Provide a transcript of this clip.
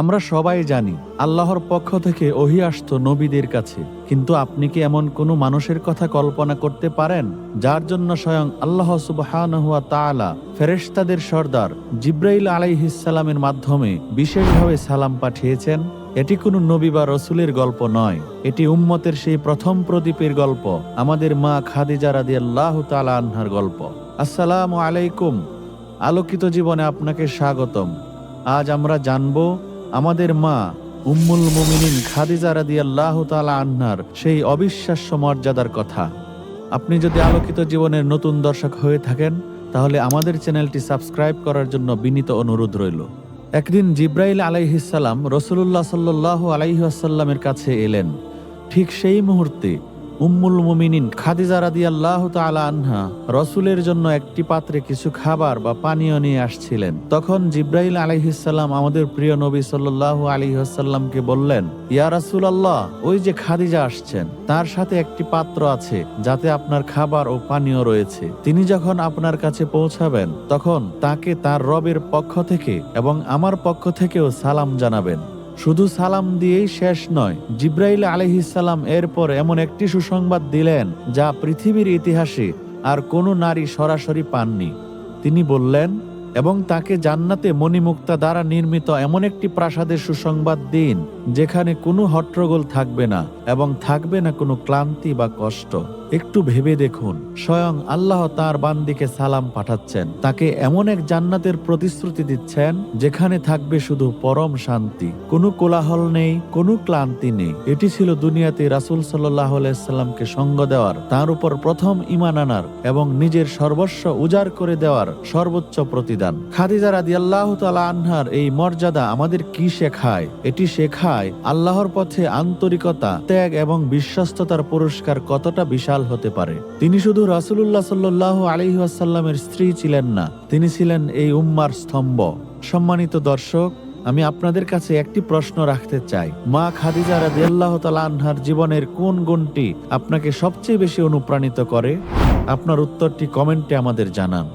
আমরা সবাই জানি, আল্লাহর পক্ষ থেকে ওহি আসত নবীদের কাছে। কিন্তু আপনি কি এমন কোনো মানুষের কথা কল্পনা করতে পারেন, যার জন্য স্বয়ং আল্লাহ সুবহানহুয়া তাআলা ফেরেশতাদের সর্দার জিব্রাইল আলাইহিসসালামের মাধ্যমে বিশেষভাবে সালাম পাঠিয়েছেন? এটি কোনো নবী বা রসুলের গল্প নয়। এটি উম্মতের সেই প্রথম প্রদীপের গল্প, আমাদের মা খাদিজা রাদি আল্লাহ তাআলা আনহার গল্প। আসসালামু আলাইকুম। আলোকিত জীবনে আপনাকে স্বাগতম। আজ আমরা জানব আমাদের মা উম্মুল মুমিনিন খাদিজা রাদিয়াল্লাহু তাআলা আনহার সেই অবিশ্বাস্য মর্যাদার কথা। আপনি যদি আলোকিত জীবনের নতুন দর্শক হয়ে থাকেন, তাহলে আমাদের চ্যানেলটি সাবস্ক্রাইব করার জন্য বিনীত অনুরোধ রইল। একদিন জিব্রাইল আলাইহিসাল্লাম রসুল্লাহ সাল্লাহ আলাইহাসাল্লামের কাছে এলেন। ঠিক সেই মুহূর্তে উম্মুল মুমিনিন খাদিজা রাদিয়াল্লাহ তাআলা আনহা রসুলের জন্য একটি পাত্রে কিছু খাবার বা পানীয় নিয়ে আসছিলেন। তখন জিব্রাইল আলাইহিসাল্লাম আমাদের প্রিয় নবী সাল্লাল্লাহু আলাইহাসাল্লামকে বললেন, ইয়া রাসূলুল্লাহ, ওই যে খাদিজা আসছেন, তার সাথে একটি পাত্র আছে, যাতে আপনার খাবার ও পানীয় রয়েছে। তিনি যখন আপনার কাছে পৌঁছাবেন, তখন তাকে তার রবের পক্ষ থেকে এবং আমার পক্ষ থেকেও সালাম জানাবেন। শুধু সালাম দিয়েই শেষ নয়, জিব্রাইল আলহিসাল্লাম এরপর এমন একটি সুসংবাদ দিলেন যা পৃথিবীর ইতিহাসে আর কোনো নারী সরাসরি পাননি। তিনি বললেন এবং তাকে জান্নাতে মণিমুক্তা দ্বারা নির্মিত এমন একটি প্রাসাদের সুসংবাদ দিন, যেখানে কোনো হট্টগোল থাকবে না এবং থাকবে না কোনো ক্লান্তি বা কষ্ট। একটু ভেবে দেখুন, স্বয়ং আল্লাহ তার বান্দিকে সালাম পাঠাচ্ছেন। তাকে এমন এক জান্নাতের প্রতিশ্রুতি দিচ্ছেন, যেখানে থাকবে শুধু পরম শান্তি। কোনো কোলাহল নেই, কোনো ক্লান্তি নেই। এটি ছিল দুনিয়াতে রাসুল সাল্লাহ সাল্লামকে সঙ্গ দেওয়ার, তার উপর প্রথম ইমান আনার এবং নিজের সর্বস্ব উজাড় করে দেওয়ার সর্বোচ্চ প্রতিদান। খাদিজা রাদি আল্লাহ আনহার এই মর্যাদা আমাদের কি শেখায়? এটি শেখায় আল্লাহর পথে আন্তরিকতা, ত্যাগ এবং বিশ্বস্ততার পুরস্কার কতটা বিশাল হতে পারে। তিনি শুধু রাসুলুল্লাহ সাল্লাহ আলহিহাসাল্লামের স্ত্রী ছিলেন না, তিনি ছিলেন এই উম্মার স্তম্ভ। সম্মানিত দর্শক, আমি আপনাদের কাছে একটি প্রশ্ন রাখতে চাই। মা খাদিজা রাদিয়াল্লাহ তাআলা আনহার জীবনের কোন গুণটি আপনাকে সবচেয়ে বেশি অনুপ্রাণিত করে? আপনার উত্তরটি কমেন্টে আমাদের জানান।